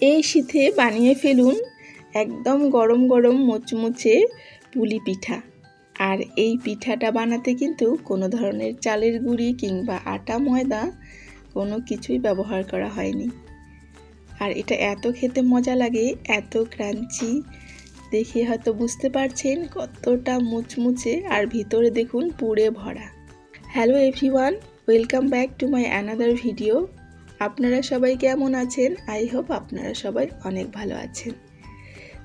এই শীতে বানিয়ে ফেলুন একদম গরম গরম মুচমুচে পুলি পিঠা। আর এই পিঠাটা বানাতে কিন্তু কোনো ধরনের চালের গুঁড়ি কিংবা আটা, ময়দা কোনো কিছুই ব্যবহার করা হয়নি। আর এটা এত খেতে মজা লাগে, এত ক্রাঞ্চি, দেখে হয়তো বুঝতে পারছেন কতটা মুচমুচে আর ভিতরে দেখুন পুড়ে ভরা। Hello everyone welcome back to my another video আপনারা সবাই কেমন আছেন? আই হোপ আপনারা সবাই অনেক ভালো আছেন।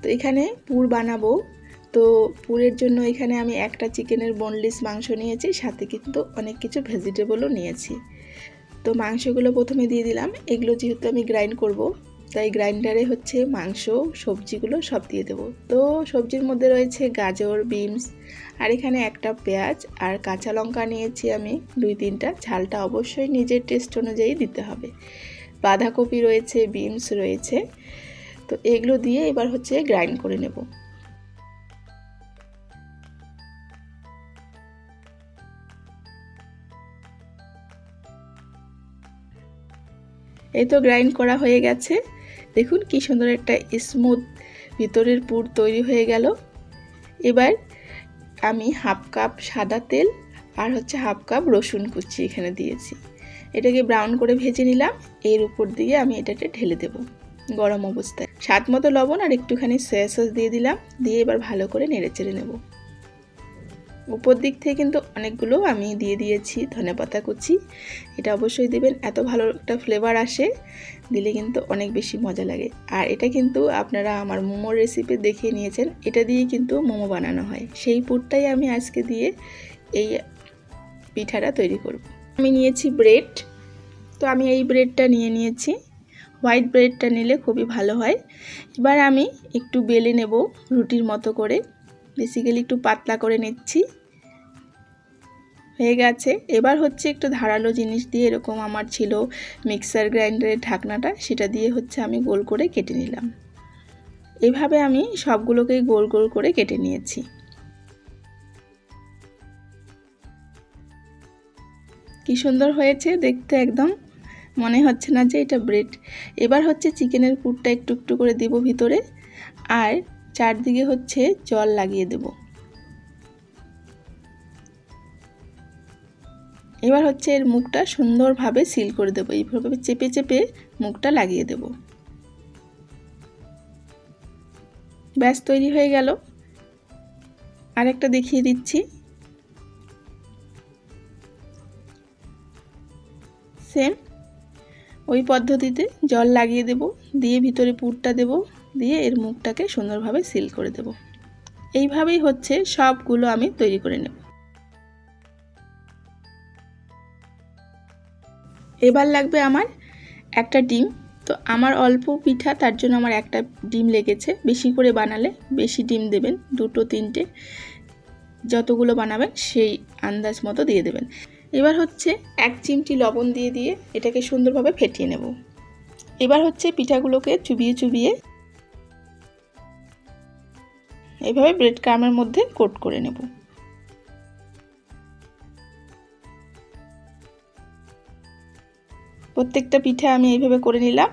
তো এখানে পুর বানাবো। তো পুরের জন্য এখানে আমি একটা চিকেনের বোনলেস মাংস নিয়েছি, সাথে কিন্তু অনেক কিছু ভেজিটেবলও নিয়েছি। তো মাংসগুলো প্রথমে দিয়ে দিলাম। এগুলো যেহেতু আমি গ্রাইন্ড করব তাই গ্রাইন্ডারে হচ্ছে মাংস, সবজিগুলো সব দিয়ে দেবো। তো সবজির মধ্যে রয়েছে গাজর, বিনস, আর এখানে একটা পেঁয়াজ আর কাঁচা লঙ্কা নিয়েছি আমি দুই তিনটা। ঝালটা অবশ্যই নিজের টেস্ট অনুযায়ী দিতে হবে। বাঁধাকপি রয়েছে, বিনস রয়েছে। তো এগুলো দিয়ে এবার হচ্ছে গ্রাইন্ড করে নেব। এই তো গ্রাইন্ড করা হয়ে গেছে। দেখুন কি সুন্দর একটা স্মুথ ভিতরের পুর তৈরি হয়ে গেল। এবার আমি হাফ কাপ সাদা তেল আর হচ্ছে হাফ কাপ রসুন কুচি এখানে দিয়েছি। এটাকে ব্রাউন করে ভেজে নিলাম। এর উপর দিয়ে আমি এটাকে ঢেলে দেব গরম অবস্থায়। স্বাদ মতো লবণ আর একটুখানি সয়া সস দিয়ে দিলাম। দিয়ে এবার ভালো করে নেড়ে চেড়ে নেব। উপর দিক থেকে কিন্তু অনেকগুলো আমি দিয়ে দিয়েছি ধনে পাতা কুচি। এটা অবশ্যই দেবেন, এত ভালো একটা ফ্লেভার আসে, দিলে কিন্তু অনেক বেশি মজা লাগে। আর এটা কিন্তু আপনারা আমার মোমোর রেসিপি দেখিয়ে নিয়েছেন, এটা দিয়ে কিন্তু মোমো বানানো হয়। সেই পুরটাই আমি আজকে দিয়ে এই পিঠাটা তৈরি করব। আমি নিয়েছি ব্রেড তো আমি এই ব্রেডটা নিয়ে নিয়েছি। হোয়াইট ব্রেডটা নিলে খুবই ভালো হয়। এবার আমি একটু বেলে নেব রুটির মতো করে। বেসিক্যালি একটু পাতলা করে নিচ্ছি। হয়ে গেছে। এবার হচ্ছে একটু ধারালো জিনিস দিয়ে এরকম আমার ছিল মিক্সার গ্রাইন্ডারের ঢাকনাটা, সেটা দিয়ে হচ্ছে আমি গোল করে কেটে নিলাম। এভাবে আমি সবগুলোকেই গোল গোল করে কেটে নিয়েছি। কি সুন্দর হয়েছে দেখতে একদম। মনে হচ্ছে না যে এটা ব্রেড এবার হচ্ছে চিকেনের পুরটা একটু একটু করে দেব ভিতরে। আর চারদিকে হচ্ছে জল লাগিয়ে দেব। এবার হচ্ছে এর মুখটা সুন্দরভাবে সিল করে দেবো। এইভাবে চেপে চেপে মুখটা লাগিয়ে দেব। ব্যাস, তৈরি হয়ে গেল। আরেকটা দেখিয়ে দিচ্ছি। সেম, ওই পদ্ধতিতে জল লাগিয়ে দেব, দিয়ে ভিতরে পুরটা দেব। দিয়ে এর মুখটাকে সুন্দরভাবে সিল করে দেব। এইভাবেই হচ্ছে সবগুলো আমি তৈরি করে নেব। এবার লাগবে আমার একটা ডিম। তো আমার অল্প পিঠা, তার জন্য আমার একটা ডিম লেগেছে। বেশি করে বানালে বেশি ডিম দেবেন, দুটো, তিনটে, যতগুলো বানাবেন সেই আন্দাজ মতো দিয়ে দেবেন। এবার হচ্ছে এক চিমটি লবণ দিয়ে দিয়ে এটাকে সুন্দরভাবে ফেটিয়ে নেব। এবার হচ্ছে পিঠাগুলোকে চুবিয়ে চুবিয়ে এইভাবে ব্রেড ক্রামের মধ্যে কোট করে নেব। প্রত্যেকটা পিঠা আমি এইভাবে করে নিলাম।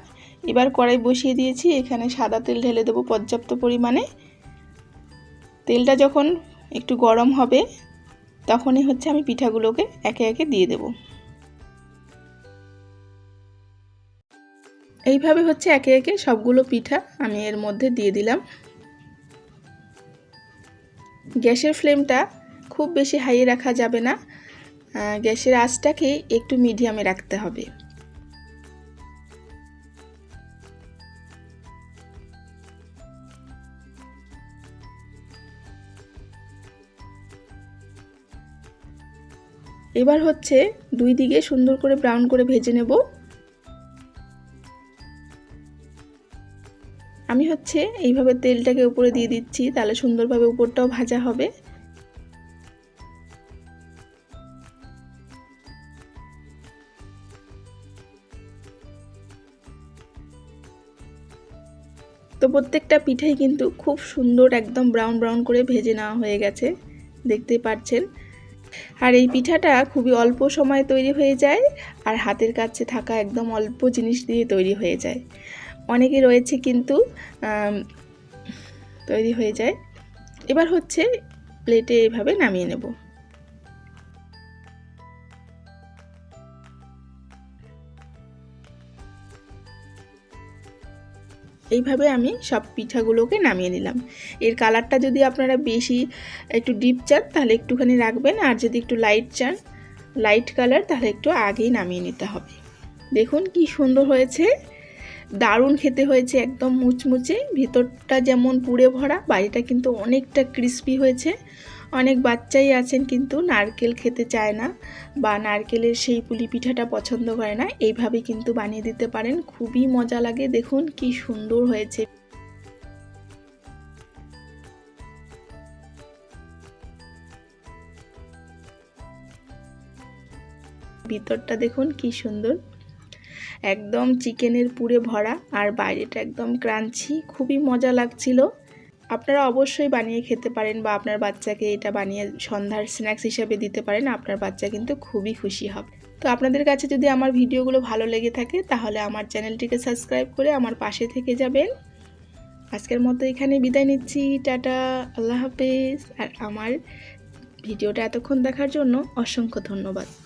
এবার কড়াই বসিয়ে দিয়েছি, এখানে সাদা তেল ঢেলে দেবো পর্যাপ্ত পরিমাণে। তেলটা যখন একটু গরম হবে, তখনই হচ্ছে আমি পিঠাগুলোকে একে একে দিয়ে দেব। এইভাবে হচ্ছে একে একে সবগুলো পিঠা আমি এর মধ্যে দিয়ে দিলাম। গ্যাসের ফ্লেমটা খুব বেশি হাইয়ে রাখা যাবে না। গ্যাসের আঁচটাকে একটু মিডিয়ামে রাখতে হবে। এবার হচ্ছে দুই দিকে সুন্দর করে ব্রাউন করে ভেজে নেব। আমি হচ্ছে এইভাবে তেলটাকে উপরে দিয়ে দিচ্ছি, তাহলে সুন্দরভাবে উপরটাও ভাজা হবে। তো প্রত্যেকটা পিঠাই কিন্তু খুব সুন্দর একদম ব্রাউন ব্রাউন করে ভেজে নেওয়া হয়ে গেছে দেখতে পাচ্ছেন আর এই পিঠাটা খুবই অল্প সময় তৈরি হয়ে যায়, আর হাতের কাছে থাকা একদম অল্প জিনিস দিয়ে তৈরি হয়ে যায়। অনেকে রয়েছে কিন্তু তৈরি হয়ে যায়। এবার হচ্ছে প্লেটে এভাবে নামিয়ে নেব। এইভাবে আমি সব পিঠাগুলোকে নামিয়ে নিলাম। এর কালারটা যদি আপনারা বেশি একটু ডিপ চান, তাহলে একটুখানি রাখবেন। আর যদি একটু লাইট চান, লাইট কালার, তাহলে একটু আগেই নামিয়ে নিতে হবে। দেখুন কি সুন্দর হয়েছে। দারুণ খেতে হয়েছে, একদম মুচমুচে। ভিতরটা যেমন পুড়ে ভরা বাইরেটা কিন্তু অনেকটা ক্রিস্পি হয়েছে। অনেক বাচ্চাই আছেন কিন্তু নারকেল খেতে চায় না বা নারকেলের সেই পুলি পিঠাটা পছন্দ করে না। এইভাবে কিন্তু বানিয়ে দিতে পারেন, খুবই মজা লাগে। দেখুন কি সুন্দর হয়েছে। ভিতরটা দেখুন কি সুন্দর। একদম চিকেনের পুরে ভরা আর বাইরেটা একদম ক্রাঞ্চি। খুবই মজা লাগছিল। আপনারা অবশ্যই বানিয়ে খেতে পারেন বা আপনার বাচ্চাকে এটা বানিয়ে সন্ধ্যার স্ন্যাক্স হিসাবে দিতে পারেন, আপনার বাচ্চা কিন্তু খুবই খুশি হবে। তো আপনাদের কাছে যদি আমার ভিডিওগুলো ভালো লেগে থাকে, তাহলে আমার চ্যানেলটিকে সাবস্ক্রাইব করে আমার পাশে থেকে যাবেন। আজকের মতো এখানে বিদায় নিচ্ছি। টাটা, আল্লাহ হাফেজ। আর আমার ভিডিওটা এতক্ষণ দেখার জন্য অসংখ্য ধন্যবাদ।